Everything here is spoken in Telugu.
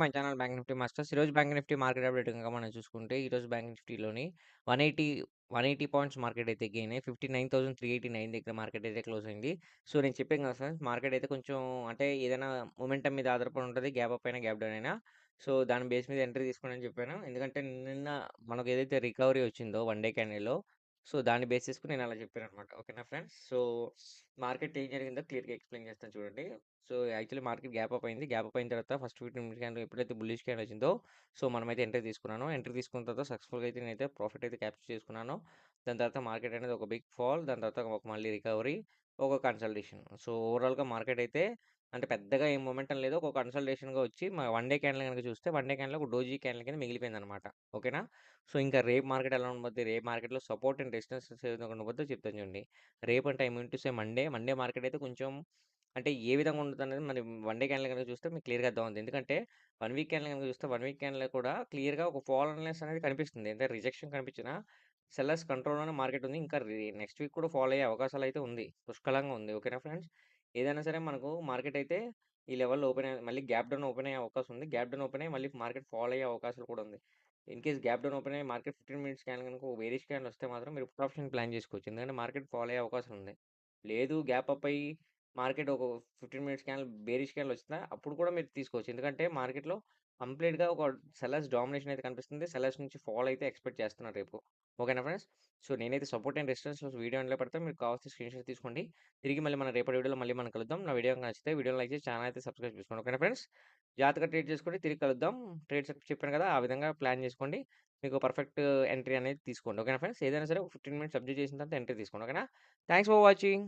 My channel bank Nifty masters. ఈరోజు బ్యాంక్ నిఫ్టీ మార్కెట్ అప్డేట్ గనక మనం చూసుకుంటే, ఈరోజు బ్యాంక్ నిఫ్టీలోని 180, 180 పాయింట్స్ మార్కెట్ అయితే గెయిన్ అయ్యి 59,389 దగ్గర మార్కెట్ అయితే క్లోజ్ అయింది. సో, నేను చెప్పాను కదా సార్ మార్కెట్ అయితే కొంచెం అంటే ఏదైనా మూమెంటం మీద ఆధారపడి ఉంటుంది గ్యాప్ అప్ అయినా, గ్యాప్ డౌన్ అయినా. సో, దాని బేస్ మీద ఎంట్రీ తీసుకోండి అని చెప్పాను. ఎందుకంటే నిన్న మనకు ఏదైతే రికవరీ వచ్చిందో వన్ డే క్యాండిల్‌లో సో, దాన్ని బేస్ చేసుకొని నేను అలా చెప్పాననమాట. ఓకేనా ఫ్రెండ్స్. సో, మార్కెట్ ఏం జరిగిందో క్లియర్‌గా ఎక్స్‌ప్లెయిన్ చేస్తాను చూడండి. So, actually market gap up అయింది. గ్యాప్ అప్ అయిన తర్వాత ఫస్ట్ 15 మినిట్స్ క్యాండిల్ ఎప్పుడైతే బుల్లిష్ క్యాండిల్ వచ్చిందో సో, మనమైతే ఎంట్రీ తీసుకున్నాను. ఎంట్రీ తీసుకున్న తర్వాత సక్సెస్‌ఫుల్‌గా అయితే నేనైతే ప్రాఫిట్ అయితే క్యాప్చర్ చేసుకున్నాను. దాని తర్వాత మార్కెట్ అనేది ఒక బిగ్ ఫాల్ దాని తర్వాత ఒక మళ్ళీ రికవరీ, ఒక కన్సల్టేషన్. సో, ఓవరాల్‌గా మార్కెట్ అయితే అంటే పెద్దగా ఏం మొమెంటం లేదు. ఒక కన్సల్టేషన్‌గా వచ్చి వన్ డే క్యాండిల్ కనుక చూస్తే వన్ డే క్యాండిల్ ఒక డోజీ క్యాండిల్ కింద మిగిలిపోయిందనమాట. ఓకేనా. సో, ఇంకా రేపు మార్కెట్ ఎలా ఉండబోద్ది, రేపు మార్కెట్‌లో సపోర్ట్ అండ్ రెసిస్టెన్స్ ఏ ఉండబోద్దో చెప్తాను చూడండి. రేపంటే I mean to say Monday, Monday market అయితే కొంచెం అంటే ఏ విధంగా ఉంటదనేది మరి వన్ డే క్యాండిల్ కనుక చూస్తే మీకు క్లియర్‌గా అర్థమవుద్ది. ఎందుకంటే వన్ వీక్ క్యాండిల్ కనుక చూస్తే వన్ వీక్ క్యాండిల్ కూడా క్లియర్‌గా ఒక ఫాల్‌నెస్ అనేది కనిపిస్తుంది. అంటే రిజెక్షన్ కనిపించినా సెల్లర్స్ కంట్రోల్‌లోనే మార్కెట్ ఉంది. ఇంకా నెక్స్ట్ వీక్ కూడా ఫాలో అయ్యే అవకాశాలు అయితే ఉంది. పుష్కలంగా ఉంది. ఓకేనా ఫ్రెండ్స్. ఏదైనా సరే మనకు మార్కెట్ అయితే ఈ లెవెల్‌లో ఓపెన్ అయ్యి మళ్ళీ గ్యాప్ డౌన్ ఓపెన్ అయ్యే అవకాశం ఉంది. గ్యాప్ డౌన్ ఓపెన్ అయ్యి మళ్ళీ మార్కెట్ ఫాల్ అయ్యే అవకాశాలు కూడా ఉంది. In case gap down open అయ్యి మార్కెట్ 15 మినిట్స్ స్కాన్ గనుక వేరే బేరిష్ వస్తే మాత్రం మీరు పుట్ ఆప్షన్ ప్లాన్ చేసుకోవచ్చు. ఎందుకంటే మార్కెట్ ఫాల్ అయ్యే అవకాశం ఉంది. లేదు గ్యాప్ అప్ అయ్యి మార్కెట్ ఒక 15 మినిట్స్ క్యాండిల్ బేరిష్ క్యాండిల్ వచ్చినా అప్పుడు కూడా మీరు తీసుకోవచ్చు. ఎందుకంటే మార్కెట్‌లో కంప్లీట్‌గా ఒక సెల్లర్స్ డామినేషన్ అయితే కనిపిస్తుంది. సెల్లర్స్ నుంచి ఫాల్ అయితే ఎక్స్‌పెక్ట్ చేస్తున్నారు రేపు. ఓకేనా ఫ్రెండ్స్. సో, నేనైతే సపోర్ట్ అండ్ రెసిస్టెన్స్ వీడియో అందులో పెడతా. మీరు కావాల్సిన స్క్రీన్‌షాట్ తీసుకోండి. తిరిగి మళ్ళీ మన రేపటి వీడియోలో మళ్ళీ మనం కలుద్దాం. నా వీడియో నచ్చితే వీడియో లైక్ చేసి ఛానల్ అయితే సబ్స్క్రైబ్ చేసుకోండి. ఓకేనా ఫ్రెండ్స్. జాతక ట్రేడ్ చేసుకోండి. తిరిగి కలుద్దాం. ట్రేడ్స్ చెప్పాను కదా! ఆ విధంగా ప్లాన్ చేసుకోండి. మీకు పర్ఫెక్ట్ ఎంట్రీ అనేది తీసుకోండి. ఓకేనా ఫ్రెండ్స్. ఏదైనా సరే ఫిఫ్టీన్ మినిట్స్ అబ్జర్వ్ చేసిన తర్వాత ఎంట్రీ తీసుకోండి. ఓకేనా. Thanks for watching.